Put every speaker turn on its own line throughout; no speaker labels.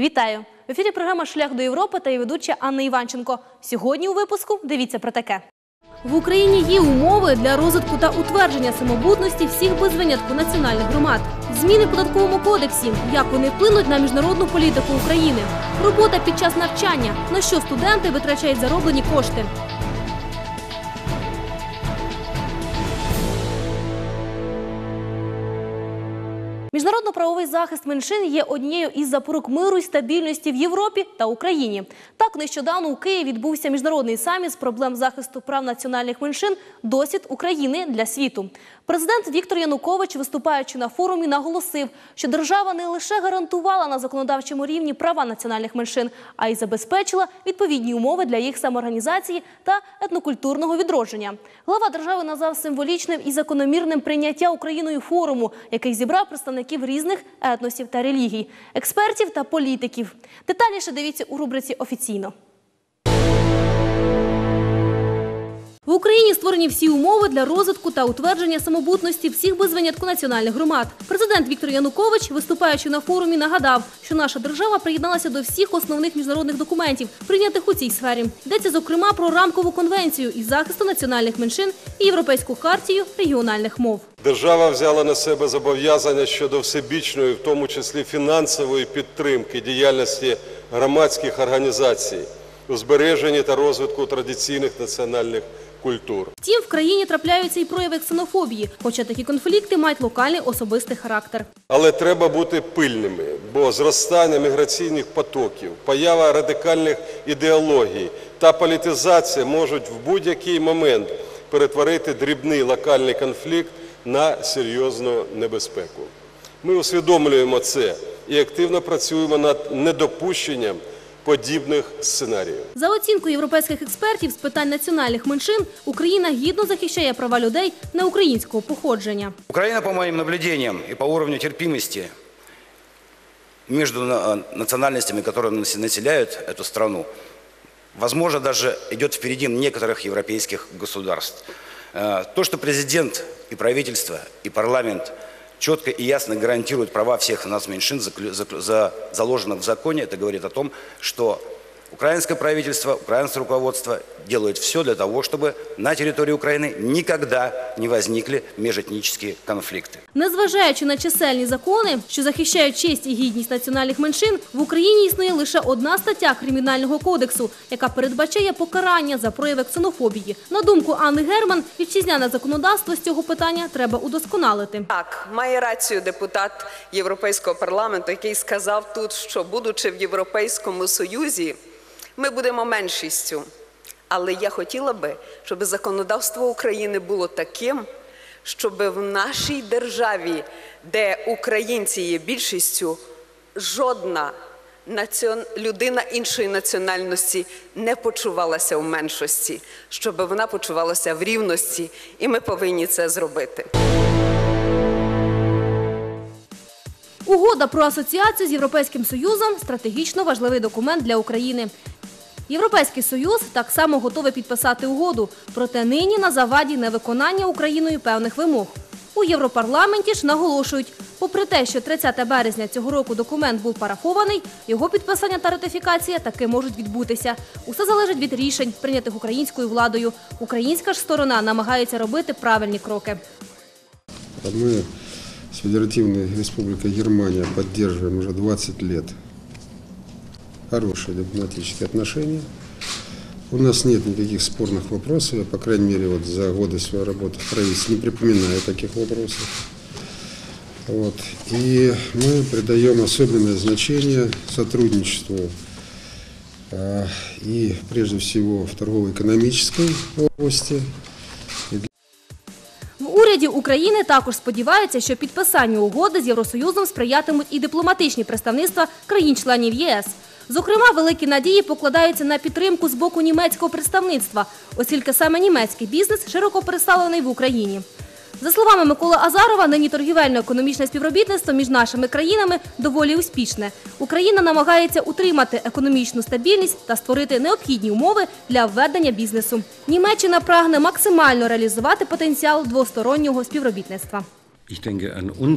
Вітаю! В ефірі програма Шлях до Європи та її ведуча Анна Іванченко. Сьогодні у випуску дивіться про таке. В Україні є умови для розвитку та утвердження самобутності всіх без винятку національних громад. Зміни в податковому кодексі, як вони вплинуть на міжнародну політику України, робота під час навчання, на що студенти витрачають зароблені кошти. Міжнародно-правовий захист меншин є однією із запорук миру і стабільності в Європі та Україні. Так, нещодавно у Києві відбувся міжнародний саміт з проблем захисту прав національних меншин «Досвід України для світу». Президент Віктор Янукович, виступаючи на форумі, наголосив, що держава не лише гарантувала на законодавчому рівні права національних меншин, а й забезпечила відповідні умови для їх самоорганізації та етнокультурного відродження. Глава держави назвав символічним і закономірним прийняття Україною форуму, який зібрав представників різних етносів та релігій, експертів та політиків. Детальніше дивіться у рубриці офіційно. В Україні створені всі умови для розвитку та утвердження самобутності всіх без винятку національних громад. Президент Віктор Янукович, виступаючи на форумі, нагадав, що наша держава приєдналася до всіх основних міжнародних документів, прийнятих у цій сфері. Йдеться зокрема про рамкову конвенцію із захисту національних меншин і європейську хартію регіональних мов.
Держава взяла на себе зобов'язання щодо всебічної, в тому числі фінансової підтримки діяльності громадських організацій у збереженні та розвитку традиційних національних культур.
Втім, в країні трапляються і прояви ксенофобії, хоча такі конфлікти мають локальний особистий характер.
Але треба бути пильними, бо зростання міграційних потоків, поява радикальних ідеологій та політизація можуть в будь-який момент перетворити дрібний локальний конфлікт на серйозну небезпеку. Ми усвідомлюємо це і активно працюємо над недопущенням подібних сценаріїв.
За оцінкою європейських експертів з питань національних меншин, Україна гідно захищає права людей неукраїнського походження.
Украина, по моим наблюдениям и по уровню терпимости между на- национальностями, которые нас- населяют эту страну, возможно, даже идет впереди некоторых европейских государств. Э, То, что президент и правительство, и парламент четко и ясно гарантируют права всех нас меньшин, заклю- заклю- за- заложенных в законе, это говорит о том, что украинское правительство, украинское руководство делают все для того, чтобы на территории Украины никогда не возникли межэтнические конфликты.
Незважаючи на чисельні закони, що захищають честь і гідність національних меншин, в Україні існує лише одна стаття кримінального кодексу, яка передбачає покарання за прояви ксенофобії. На думку Анни Герман, вітчизняне законодавство з цього питання треба удосконалити.
Так, має рацію депутат Європейського парламенту, який сказав тут, що будучи в Європейському Союзі, ми будемо меншістю. Але я хотіла би, щоб законодавство України було таким, щоб в нашій державі, де українці є більшістю, жодна націон... людина іншої національності не почувалася в меншості, щоб вона почувалася в рівності, і ми повинні це зробити.
Угода про асоціацію з Європейським Союзом стратегічно важливий документ для України. Європейський Союз так само готовий підписати угоду, проте нині на заваді невиконання Україною певних вимог. У Європарламенті ж наголошують, попри те, що 30 березня цього року документ був парафований, його підписання та ратифікація таки можуть відбутися. Усе залежить від рішень, прийнятих українською владою. Українська ж сторона намагається робити правильні кроки.
Мы с Федеративной Республикой Германия поддерживаем уже 20 лет хорошие дипломатические отношения. У нас нет никаких спорных вопросов, я, по крайней мере, вот за годы своей работы в правительстве не припоминаю таких вопросов. Вот. И мы придаем особенное значение сотрудничеству а, и, прежде всего, в торгово-экономической области,
В уряді України також сподіваються, що підписанню угоди з Євросоюзом сприятимуть і дипломатичні представництва країн-членів єС. Зокрема, великі надії покладаються на підтримку з боку німецького представництва, оскільки саме німецький бізнес широко представлений в Україні. За словами Миколи Азарова, нині торгівельно-економічне співробітництво між нашими країнами доволі успішне. Україна намагається утримати економічну стабільність та створити необхідні умови для введення бізнесу. Німеччина прагне максимально реалізувати потенціал двостороннього співробітництва.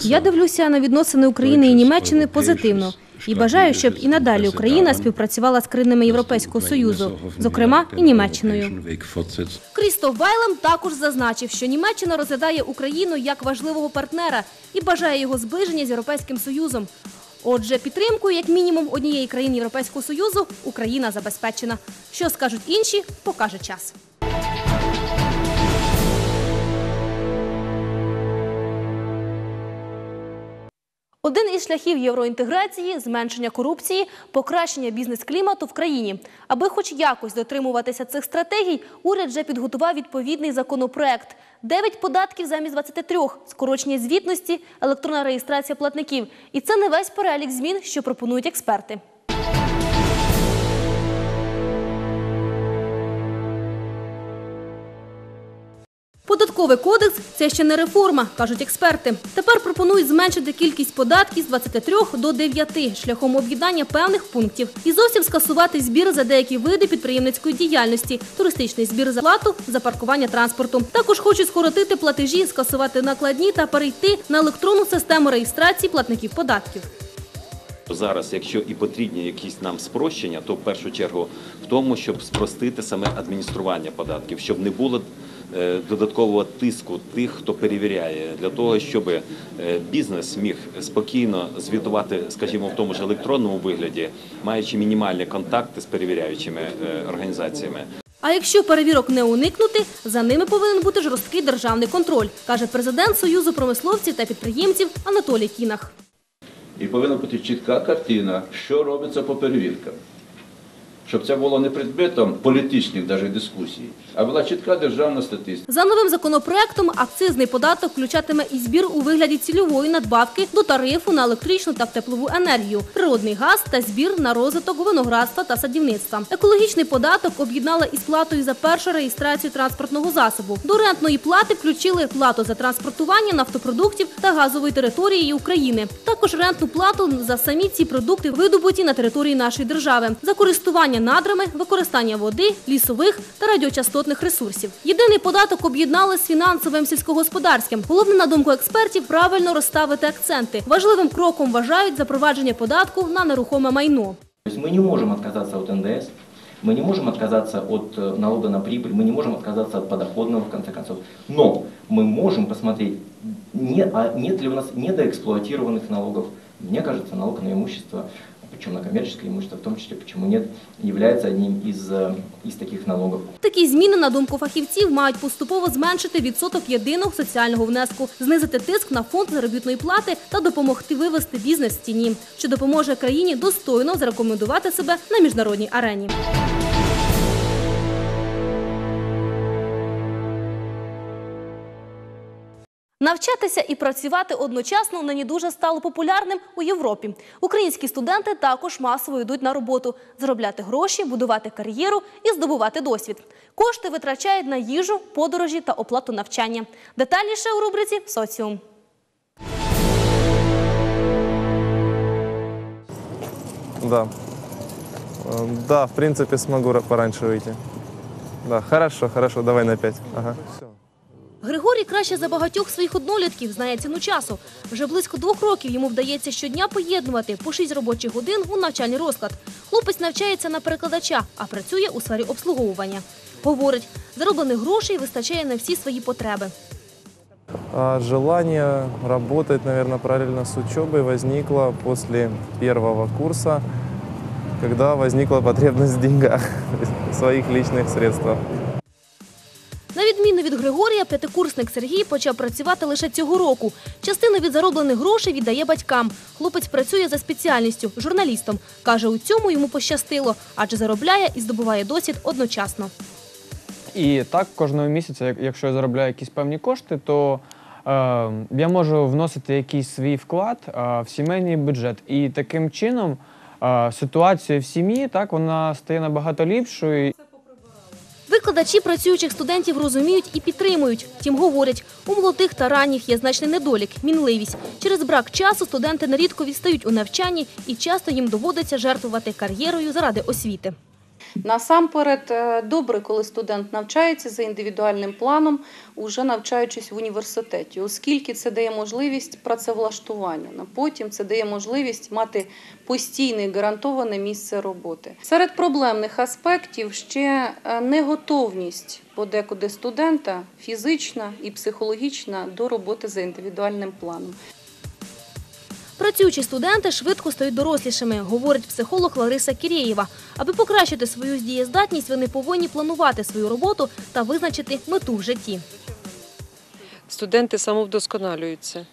Я дивлюся на відносини України і Німеччини позитивно і бажаю, щоб і надалі Україна співпрацювала з країнами Європейського союзу, зокрема і Німеччиною. Крістоф Байлем також зазначив, що Німеччина розглядає Україну як важливого партнера і бажає його зближення з Європейським Союзом. Отже, підтримкою як мінімум однієї країни Європейського Союзу Україна забезпечена. Що скажуть інші, покаже час. Один із шляхів євроінтеграції зменшення корупції, покращення бізнес-клімату в країні. Аби хоч якось дотримуватися цих стратегій, уряд вже підготував відповідний законопроект. Дев'ять податків замість 23, скорочення звітності, електронна реєстрація платників. І це не весь перелік змін, що пропонують експерти. Податковий кодекс це ще не реформа, кажуть експерти. Тепер пропонують зменшити кількість податків з 23 до 9 шляхом об'єднання певних пунктів і зовсім скасувати збір за деякі види підприємницької діяльності, туристичний збір за плату за паркування транспорту. Також хочуть скоротити платежі, скасувати накладні та перейти на електронну систему реєстрації платників податків.
Зараз, якщо і потрібні якісь нам спрощення, то в першу чергу в тому, щоб спростити саме адміністрування податків, щоб не було додаткового тиску тих, хто перевіряє, для того, щоб е, бізнес міг спокійно звітувати, скажімо, в тому ж електронному вигляді, маючи мінімальні контакти з перевіряючими е, організаціями.
А якщо перевірок не уникнути, за ними повинен бути жорсткий державний контроль, каже президент Союзу промисловців та підприємців Анатолій Кінах.
І повинна бути чітка картина, що робиться по перевіркам. Щоб це було не предметом політичних даже дискусій, а була чітка державна статистика.
За новим законопроектом акцизний податок включатиме і збір у вигляді цільової надбавки до тарифу на електричну та теплову енергію, природний газ та збір на розвиток виноградства та садівництва. Екологічний податок об'єднали із платою за першу реєстрацію транспортного засобу. До рентної плати включили плату за транспортування нафтопродуктів та газової території України. Також рентну плату за самі ці продукти видобуті на території нашої держави за користування надрами, використання води, лісових та радіочастотних ресурсів. Єдиний податок об'єднали з фінансовим сільськогосподарським. Головне, на думку експертів, правильно розставити акценти. Важливим кроком вважають запровадження податку на нерухоме майно.
То есть мы не можем отказаться от НДС, мы не можем отказаться от э, налога на прибыль, мы не можем отказаться от подоходного, в конце концов. Но мы можем посмотреть, не, а нет ли у нас недоэксплуатированных налогов. Мне кажется, налог на имущество, причем на коммерческое имущество в том числе, почему нет, является одним из, э, из таких налогов.
Такі зміни, на думку фахівців, мають поступово зменшити відсоток єдиного соціального внеску, знизити тиск на фонд заробітної плати та допомогти вивести бізнес з тіні, що допоможе країні достойно зарекомендувати себе на міжнародній арені. Навчатися і працювати одночасно нині дуже стало популярним у Європі. Українські студенти також масово йдуть на роботу, заробляти гроші, будувати кар'єру і здобувати досвід. Кошти витрачають на їжу, подорожі та оплату навчання. Детальніше у рубриці Соціум.
Да. Да, в принципе, смогу ра- пораньше выйти. Да, хорошо, хорошо, давай на пять. Ага.
Григорій краще за багатьох своїх однолітків знає ціну часу. Вже близько двох років йому вдається щодня поєднувати по шість робочих годин у навчальний розклад. Хлопець навчається на перекладача, а працює у сфері обслуговування. Говорить, зароблених грошей вистачає на всі свої потреби.
А желание работать, наверное, параллельно с учебой возникло после первого курса, когда возникла потребность в деньгах, в своих личных средствах.
Відміну від Григорія, п'ятикурсник Сергій почав працювати лише цього року. Частину від зароблених грошей віддає батькам. Хлопець працює за спеціальністю журналістом. Каже, у цьому йому пощастило, адже заробляє і здобуває досвід одночасно.
І так кожного місяця, якщо я заробляю якісь певні кошти, то е, я можу вносити якийсь свій вклад е, в сімейний бюджет. І таким чином е, ситуація в сім'ї так вона стає набагато ліпшою.
Викладачі працюючих студентів розуміють і підтримують. Втім, говорять, у молодих та ранніх є значний недолік – мінливість. Через брак часу студенти нерідко відстають у навчанні і часто їм доводиться жертвувати кар'єрою заради освіти.
Насамперед, е, добре, коли студент навчається за індивідуальним планом, уже навчаючись в університеті, оскільки це дає можливість працевлаштування. На потім це дає можливість мати постійне гарантоване місце роботи. Серед проблемних аспектів ще е, неготовність подекуди студента фізична і психологічна до роботи за індивідуальним планом.
Працюючі студенти швидко стають дорослішими, говорить психолог Лариса Кірєєва. Аби покращити свою дієздатність, вони повинні планувати свою роботу та визначити мету в житті.
студенти самовдосконалюються.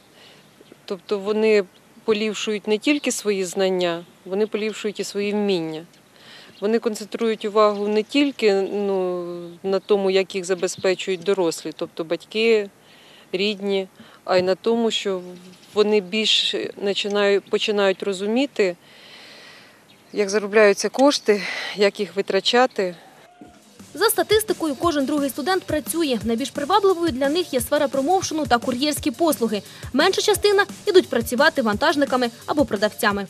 Тобто вони поліпшують не тільки свої знання, вони поліпшують і свої вміння. Вони концентрують увагу не тільки ну, на тому, як їх забезпечують дорослі, тобто батьки, рідні, а й на тому, що вони більш починають, розуміти, як заробляються кошти, як їх витрачати.
За статистикою, кожен другий студент працює. Найбільш привабливою для них є сфера промоушену та кур'єрські послуги. Менша частина йдуть працювати вантажниками або продавцями.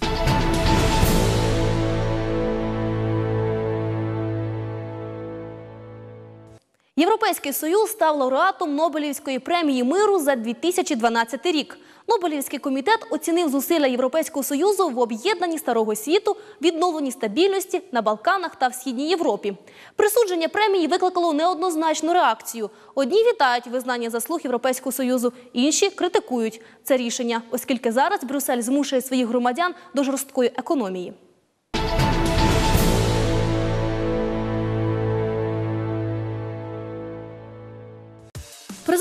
Європейський союз став лауреатом Нобелівської премії миру за 2012 рік. Нобелівський комітет оцінив зусилля Європейського союзу в об'єднанні старого світу, відновленні стабільності на Балканах та в східній Європі. Присудження премії викликало неоднозначну реакцію. Одні вітають визнання заслуг Європейського союзу, інші критикують це рішення, оскільки зараз Брюссель змушує своїх громадян до жорсткої економії.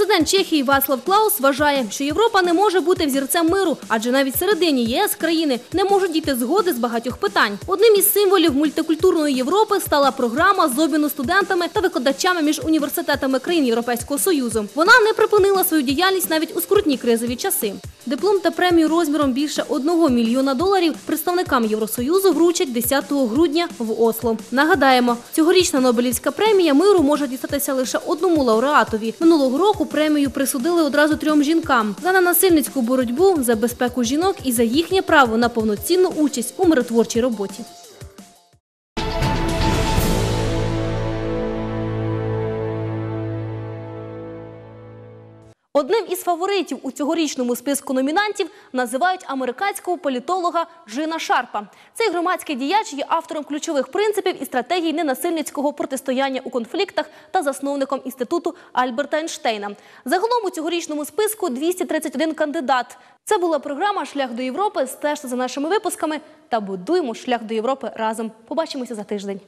Президент Чехії Вацлав Клаус вважає, що Європа не може бути взірцем миру, адже навіть всередині єС країни не можуть дійти згоди з багатьох питань. Одним із символів мультикультурної Європи стала програма з обміну студентами та викладачами між університетами країн Європейського союзу. Вона не припинила свою діяльність навіть у скрутні кризові часи. Диплом та премію розміром більше 1 мільйона доларів представникам Євросоюзу вручать 10 грудня в Осло. Нагадаємо, цьогорічна Нобелівська премія миру може дістатися лише одному лауреатові. Минулого року премію присудили одразу трьом жінкам за ненасильницьку боротьбу, за безпеку жінок і за їхнє право на повноцінну участь у миротворчій роботі. Одним із фаворитів у цьогорічному списку номінантів називають американського політолога Жина Шарпа. Цей громадський діяч є автором ключових принципів і стратегій ненасильницького протистояння у конфліктах та засновником інституту Альберта Ейнштейна. Загалом у цьогорічному списку 231 кандидат. Це була програма Шлях до Європи. Стежте за нашими випусками та будуємо шлях до Європи разом. Побачимося за тиждень.